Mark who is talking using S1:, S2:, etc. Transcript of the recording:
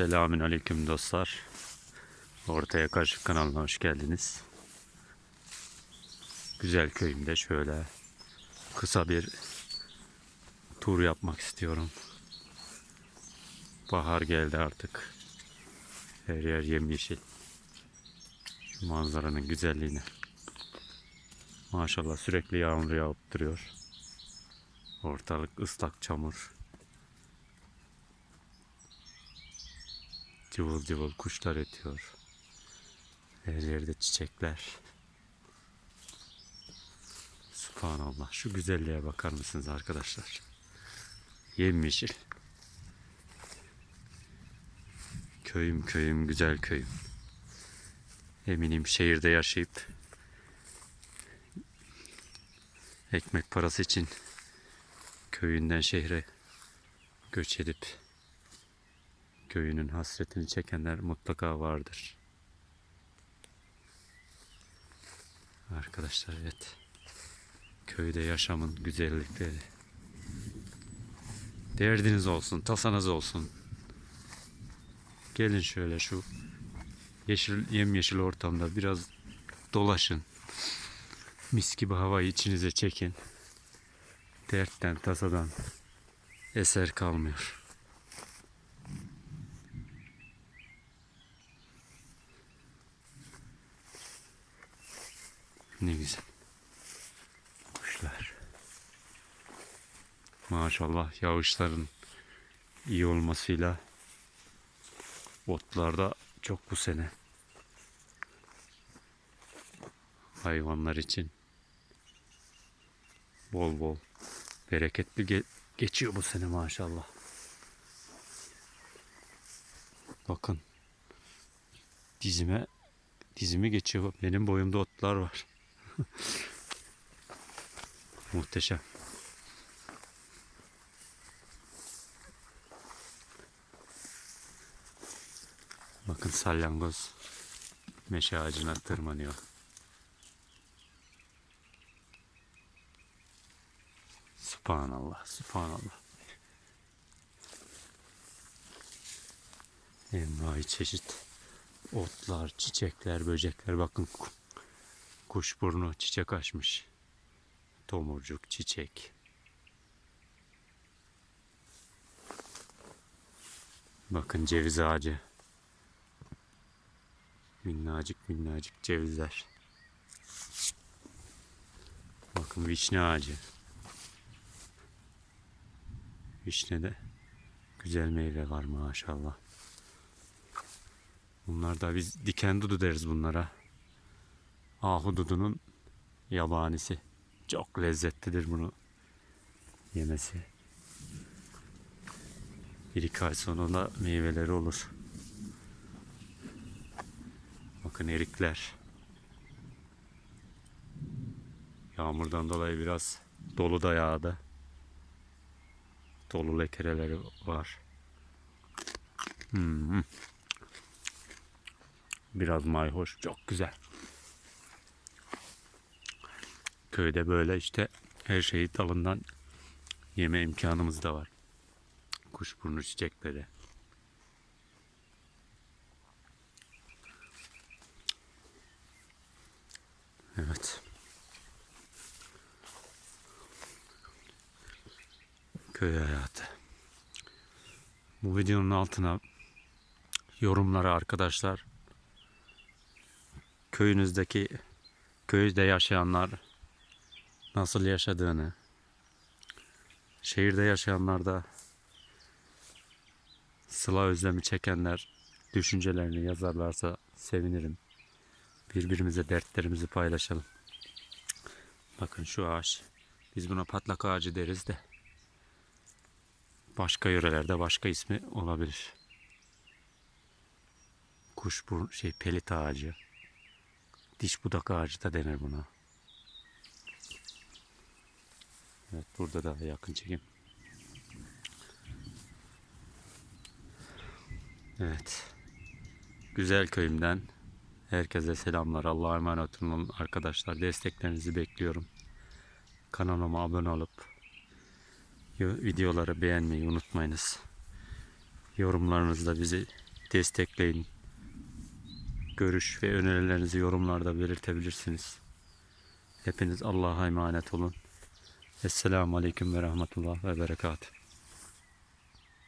S1: Selamün aleyküm dostlar. Ortaya Kaşık kanalına hoş geldiniz. Güzel köyümde şöyle kısa bir tur yapmak istiyorum. Bahar geldi artık. Her yer yemyeşil. Şu manzaranın güzelliğine. Maşallah sürekli yağmur yağıp duruyor. Ortalık ıslak çamur. Cıvıl cıvıl kuşlar ötüyor. Her yerde çiçekler. Subhanallah. Şu güzelliğe bakar mısınız arkadaşlar? Yemyeşil. Köyüm köyüm güzel köyüm. Eminim şehirde yaşayıp ekmek parası için köyünden şehre göç edip köyünün hasretini çekenler mutlaka vardır. Arkadaşlar evet. Köyde yaşamın güzellikleri. Derdiniz olsun, tasanız olsun. Gelin şöyle şu yeşil yemyeşil ortamda biraz dolaşın. Mis gibi havayı içinize çekin. Dertten, tasadan eser kalmıyor. Ne güzel. Kuşlar. Maşallah yağışların iyi olmasıyla otlarda çok bu sene. Hayvanlar için bol bol bereketli ge- geçiyor bu sene maşallah. Bakın dizime dizimi geçiyor. Benim boyumda otlar var. Muhteşem. Bakın salyangoz meşe ağacına tırmanıyor. Subhanallah, subhanallah. Envai çeşit otlar, çiçekler, böcekler. Bakın kuşburnu çiçek açmış. Tomurcuk, çiçek. Bakın ceviz ağacı. Minnacık minnacık cevizler. Bakın vişne ağacı. Vişnede güzel meyve var maşallah. Bunlar da biz diken dudu deriz bunlara. Ahududunun yabanisi. Çok lezzetlidir bunu yemesi. Bir iki ay sonra da meyveleri olur. Bakın erikler. Yağmurdan dolayı biraz dolu da yağdı. Dolu lekereleri var. Hmm. Biraz mayhoş. Çok güzel. Köyde böyle işte her şeyi dalından yeme imkanımız da var. Kuşburnu çiçekleri. Evet. Köy hayatı. Bu videonun altına yorumlara arkadaşlar köyünüzdeki köyde yaşayanlar nasıl yaşadığını şehirde yaşayanlar da sıla özlemi çekenler düşüncelerini yazarlarsa sevinirim. Birbirimize dertlerimizi paylaşalım. Bakın şu ağaç. Biz buna patlak ağacı deriz de. Başka yörelerde başka ismi olabilir. Kuşburnu şey pelit ağacı. Diş budak ağacı da denir buna. Evet burada da yakın çekim. Evet. Güzel köyümden herkese selamlar. Allah'a emanet olun arkadaşlar. Desteklerinizi bekliyorum. Kanalıma abone olup videoları beğenmeyi unutmayınız. Yorumlarınız da bizi destekleyin. Görüş ve önerilerinizi yorumlarda belirtebilirsiniz. Hepiniz Allah'a emanet olun. Esselamu Aleyküm ve Rahmetullah ve Berekatuhu.